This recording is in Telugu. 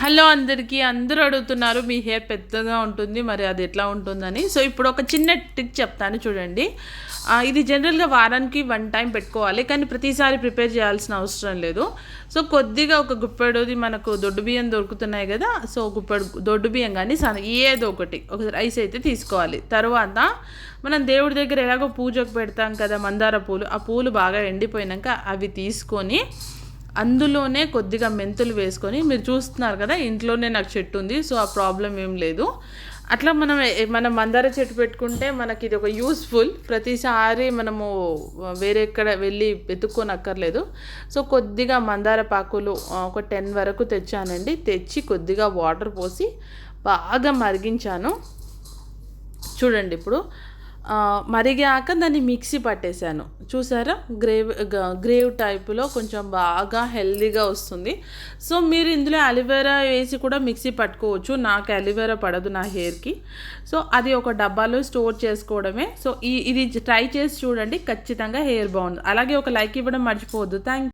హలో అందరికీ అందరూ అడుగుతున్నారు మీ హెయిర్ పెద్దగా ఉంటుంది మరి అది ఎట్లా ఉంటుందని. సో ఇప్పుడు ఒక చిన్న టిక్ చెప్తాను చూడండి. ఇది జనరల్గా వారానికి వన్ టైం పెట్టుకోవాలి కానీ ప్రతిసారి ప్రిపేర్ చేయాల్సిన అవసరం లేదు. సో కొద్దిగా ఒక గుప్పెడుది మనకు దొడ్డు బియ్యం దొరుకుతున్నాయి కదా సో గుప్పెడు దొడ్డు బియ్యం కానీ సన్న ఏదో ఒకటి ఒక రైస్ అయితే తీసుకోవాలి. తర్వాత మనం దేవుడి దగ్గర ఎలాగో పూజకు పెడతాం కదా మందార పూలు ఆ పూలు బాగా ఎండిపోయినాక అవి తీసుకొని అందులోనే కొద్దిగా మెంతులు వేసుకొని మీరు చూస్తున్నారు కదా ఇంట్లోనే నాకు చెట్టు ఉంది సో ఆ ప్రాబ్లం ఏం లేదు. అట్లా మనం మనం మందార చెట్టు పెట్టుకుంటే మనకి ఇది ఒక యూస్ఫుల్ ప్రతిసారి మనము వేరే ఎక్కడ వెళ్ళి వెతుక్కొని అక్కర్లేదు సో కొద్దిగా మందార పాకులు ఒక టెన్ వరకు తెచ్చానండి. తెచ్చి కొద్దిగా వాటర్ పోసి బాగా మరిగించాను. చూడండి ఇప్పుడు మరిగాక దాన్ని మిక్సీ పట్టేశాను. చూసారా? గ్రేవ్ గ్రేవ్ టైపులో కొంచెం బాగా హెల్దీగా వస్తుంది. సో మీరు ఇందులో అలివేరా వేసి కూడా మిక్సీ పట్టుకోవచ్చు. నాకు అలివేరా పడదు నా హెయిర్కి. సో అది ఒక డబ్బాలో స్టోర్ చేసుకోవడమే. సో ఈ ఇది ట్రై చేసి చూడండి. ఖచ్చితంగా హెయిర్ బాగుంది. అలాగే ఒక లైక్ ఇవ్వడం మర్చిపోవద్దు. థ్యాంక్